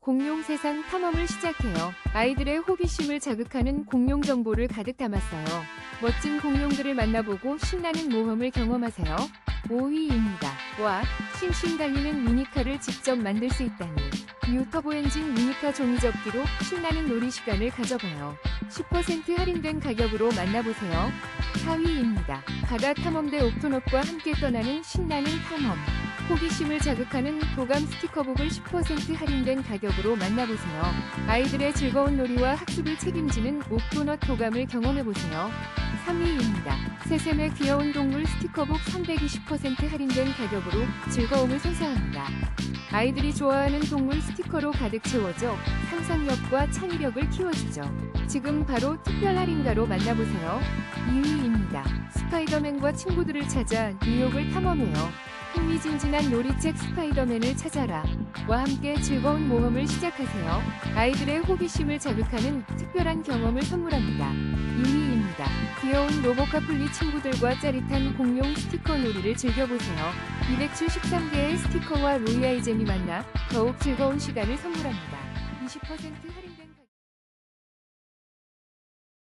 공룡 세상 탐험을 시작해요. 아이들의 호기심을 자극하는 공룡 정보를 가득 담았어요. 멋진 공룡들을 만나보고 신나는 모험을 경험하세요. 5위입니다. 와, 싱싱 달리는 미니카를 직접 만들 수 있다니. 뉴터보 엔진 미니카 종이접기로 신나는 놀이 시간을 가져봐요. 10% 할인된 가격으로 만나보세요. 4위입니다. 바다 탐험대 옥토넛과 함께 떠나는 신나는 탐험. 호기심을 자극하는 도감 스티커북을 10% 할인된 가격으로 만나보세요. 아이들의 즐거운 놀이와 학습을 책임지는 옥토넛 도감을 경험해보세요. 3위입니다. 새샘의 귀여운 동물 스티커북 320% 할인된 가격으로 즐거움을 선사합니다. 아이들이 좋아하는 동물 스티커로 가득 채워져 상상력과 창의력을 키워주죠. 지금 바로 특별 할인가로 만나보세요. 2위입니다. 스파이더맨과 친구들을 찾아 뉴욕을 탐험해요. 흥미진진한 놀이책 스파이더맨을 찾아라. 와 함께 즐거운 모험을 시작하세요. 아이들의 호기심을 자극하는 특별한 경험을 선물합니다. 2위입니다. 귀여운 로보카플리 친구들과 짜릿한 공룡 스티커 놀이를 즐겨보세요. 273개의 스티커와 로이아이잼이 만나 더욱 즐거운 시간을 선물합니다. 20% 할인